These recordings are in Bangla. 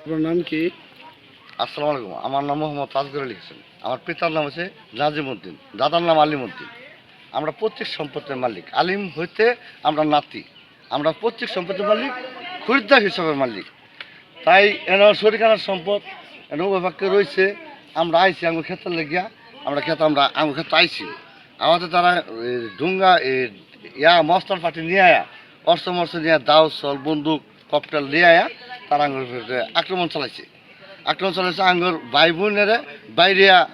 আপনার নাম কি? আসসালামু আলাইকুম। আমার নাম মোহাম্মদ তাজগর আলী হোসেন। আমার পিতার নাম হচ্ছে নাজিমুদ্দিন দাদার নাম আলিমুদ্দিন আমরা প্রত্যেক সম্পত্তির মালিক। আলিম হইতে আমরা নাতি। আমরা প্রত্যেক সম্পত্তির মালিক, খরিদ্দার হিসাবে মালিক। তাই এন শরিকানার সম্পদ এন বিভাগকে রয়েছে। আমরা আইছি আঙুর ক্ষেত্রে লেগিয়া। আমরা ক্ষেত্রে আমরা আঙুর ক্ষেত্রে আইছি। আমাদের তারা ডুঙ্গা ইয়া মস্তার পার্টি নিয়ে আয়া। অস্ত্র মস্ত্র নিয়ে দাও সল বন্দুক, ককটেল নিয়ে আয়া। তারা আঙুর ভিতরে আক্রমণ চালাইছে। আক্রমণ চালাইছে আঙ্গুর ভাই বোনেরে বাইরিয়া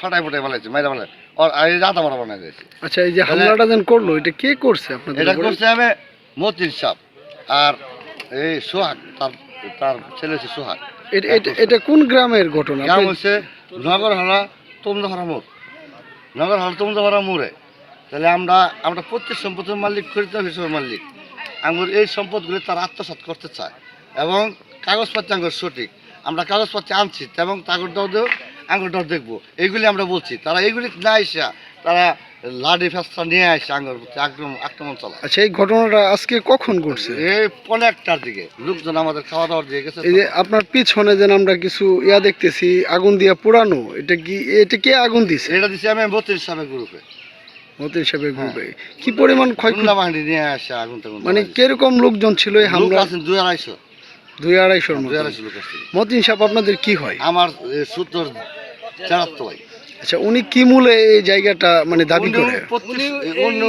ফাটাই ফাটাই ফেলাইছে মাইরা ফেলাই আর এই রাতা মারা বানাই দিয়েছে। আচ্ছা এই যে তাহলে- হামলাটা যেন করল এটা কে করছে আপনাদের এটা করছে আমি মতিন সাপ আর এই সোহাগ তার তার ছেলে হচ্ছে সোহাগ। এটা- কোন গ্রামের ঘটনা? গ্রাম হচ্ছে নগরহারা তোমদাহারা মোড়। নগরহারা তোমদাহারা মোড়ে। তাহলে আমরা আমরা প্রত্যেক সম্পদের মালিক খরিদ্দার হিসেবে মালিক। আঙ্গুর এই সম্পদগুলি তারা আত্মসাৎ করতে চায় এবং কাগজপত্র আঙ্গুর সঠিক। আমরা কাগজপত্র আনছি এবং তাগর কাগজটাও দেব আঙ্গুরটাও দেখব। এইগুলি আমরা বলছি। তারা এইগুলি না এসে তারা লাডি ফেস্তা নিয়ে আসে আঙ্গুর আক্রমণ আক্রমণ চালায়। আচ্ছা এই ঘটনাটা আজকে কখন ঘটছে? এই পনেরো একটার দিকে। লোকজন আমাদের খাওয়া দাওয়ার দিয়ে গেছে। এই যে আপনার পিছনে যেন আমরা কিছু ইয়া দেখতেছি আগুন দিয়া পুরানো এটা কি এটা কে আগুন দিছে? এটা দিচ্ছি আমি বত্রিশ সালের গ্রুপে মত হিসাবে গ্রুপে কি পরিমাণ ক্ষয়ক্ষতি? বাহিনী নিয়ে আসে আগুন টাগুন মানে কীরকম লোকজন ছিল এই হামলা আছেন দুই আড়াইশো। দুই আড়াইশোর মতো। দুই আড়াইশো লোক আছে। মতিন সাহেব আপনাদের কি হয়? আমার সূত্র চারাত্ত ভাই আচ্ছা উনি কি মূলে এই জায়গাটা মানে দাবি অন্য করে? অন্য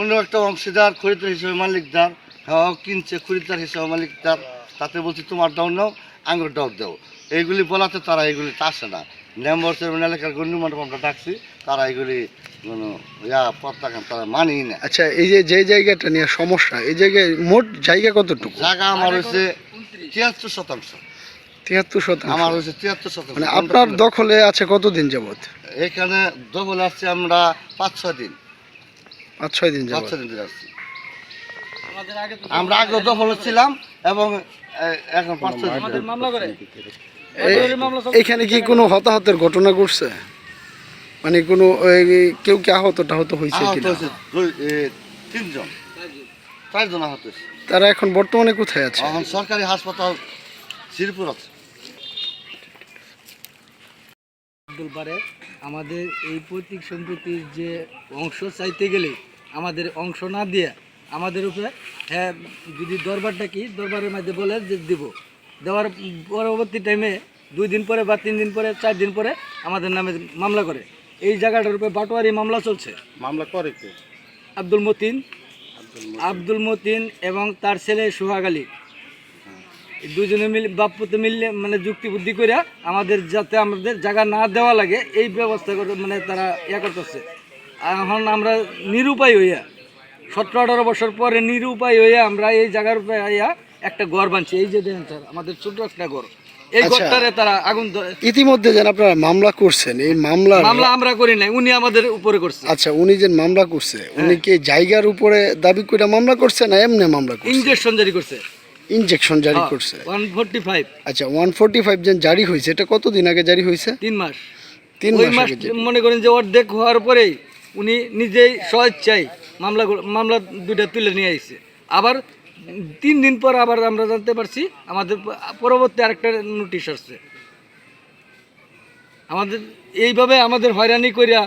অন্য একটা অংশীদার খরিদ্দার হিসেবে মালিকদার হ্যাঁ কিনছে খরিদ্দার হিসেবে মালিকদার তাতে বলছি তোমার দাও নাও আঙ্গুর দাও দাও। এইগুলি বলাতে তারা এইগুলি আসে না। নেম্বর চেয়ারম্যান এলাকার গণ্যমান্য আমরা ডাকছি তারা এইগুলি কোনো ইয়া পতাকা তারা মানিয়ে না। আচ্ছা এই যে যে জায়গাটা নিয়ে সমস্যা এই জায়গায় মোট জায়গা কতটুকু? জায়গা আমার হচ্ছে তিয়াত্তর শতাংশ। তিয়াত্তর শতাংশ। আমার হচ্ছে তিয়াত্তর শতাংশ। মানে আপনার দখলে আছে কতদিন যাবত এখানে দখল আসছে আমরা পাঁচ ছয় দিন। পাঁচ ছয় দিন পাঁচ যাবত ছয় দিন ধরে আসছি আমরা আগে দখল ছিলাম এবং এখন পাঁচ ছয় দিন। ধরে। এই- এখানে কি কোনো হতাহতের ঘটনা ঘটছে? মানে কোনো কেউ কি আহত টাহত হয়েছে তিনজন। চারজন আহত তারা এখন বর্তমানে কোথায় আছে? এখন সরকারি হাসপাতাল শ্রীপুর আছে। আব্দুল পারে আমাদের এই পৈতৃক সম্পত্তির যে অংশ চাইতে গেলে আমাদের অংশ না দিয়ে আমাদের উপরে হ্যাঁ যদি দরবারটা কি দরবারের মধ্যে বলে যে দিব। দেওয়ার পরবর্তী টাইমে দুই দিন পরে বা তিন দিন পরে চার দিন পরে আমাদের নামে মামলা করে। এই জায়গাটার উপরে বাটোয়ারি মামলা চলছে। মামলা করে কে? আব্দুল মতিন। আব্দুল মতিন। এবং তার ছেলে সোহাগ আলী। দুজনে মিলে বাপ্পতে মিললে মানে যুক্তি বুদ্ধি করে আমাদের যাতে আমাদের জায়গা না দেওয়া লাগে এই ব্যবস্থা করে মানে তারা ইয়া করতেছে। এখন আমরা নিরুপায় হইয়া সতেরো আঠারো বছর পরে নিরুপায় হইয়া আমরা এই জায়গার উপরে আইয়া একটা ঘর বানছি। এই যে দেখেন স্যার আমাদের ছোট একটা ঘর এই আচ্ছা। ঘরটারে তারা আগুন ধরে- ইতিমধ্যে যেন আপনারা মামলা করছেন এই মামলা মামলা আমরা করি নাই উনি আমাদের উপরে করছে। আচ্ছা উনি যে মামলা করছে উনি কি জায়গার উপরে দাবি করে মামলা করছে না এমনি মামলা করছে? ইঞ্জেকশন জারি করছে। ইনজেকশন জারি করছে। ওয়ান ফোরটি ফাইভ আচ্ছা ওয়ান ফোর্টি ফাইভ যেন জারি হয়েছে এটা কতদিন আগে জারি হয়েছে? তিন মাস। তিন মাস মাস মনে করেন যে অর্ধেক হওয়ার পরেই উনি নিজেই স্বেচ্ছায় মামলা মামলা দুইটা তুলে নিয়ে আসছে আবার তিন দিন পর আবার আমরা জানতে পারছি, আমাদের পরবর্তী আরেকটা নোটিশ আসছে। আমাদের, এইভাবে আমাদের হয়রানি করিয়া,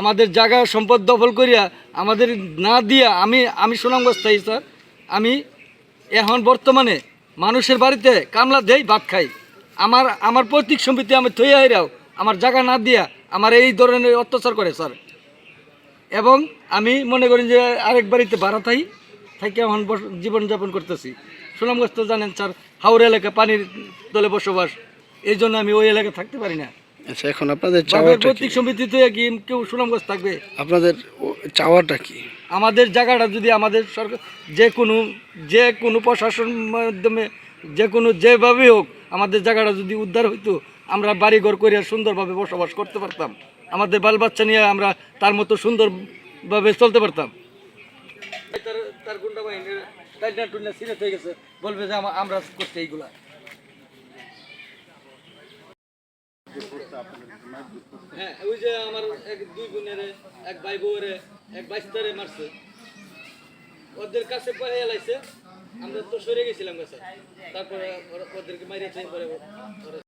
আমাদের জায়গা সম্পদ দখল করিয়া, আমাদের না দিয়া, আমি আমি সুনামগঞ্জ স্যার। আমি এখন বর্তমানে মানুষের বাড়িতে কামলা দেই, ভাত খাই। আমার আমার পৈতৃক সম্পত্তি আমি থই হাইরাও আমার জায়গা না দিয়া আমার এই ধরনের অত্যাচার করে, স্যার। এবং আমি মনে করি যে আরেক বাড়িতে ভাড়া থাই। থাকি এখন জীবনযাপন করতেছি। সুনামগঞ্জ তো জানেন স্যার হাওড়া এলাকা পানির দলে বসবাস। এই জন্য আমি ওই এলাকায় থাকতে পারি না। আচ্ছা এখন আপনাদের চাওয়াটা কি? সম্পত্তি কি কেউ সুনামগঞ্জ থাকবে? আপনাদের চাওয়াটা কি? আমাদের জায়গাটা যদি আমাদের সরকার যে কোনো যে কোনো প্রশাসন মাধ্যমে যে কোনো যেভাবে হোক আমাদের জায়গাটা যদি উদ্ধার হইতো আমরা বাড়িঘর করে সুন্দরভাবে বসবাস করতে পারতাম। আমাদের বাল বাচ্চা নিয়ে আমরা তার মতো সুন্দরভাবে চলতে পারতাম। বলবে যে আমরা করতে এইগুলা। হ্যাঁ ওই যে আমার এক দুই এক বউরে, এক মারছে। ওদের কাছে পড়ে এলাইছে, আমরা তো সরে গেছিলাম স্যার তারপরে ওদেরকে মারিয়েছে পরে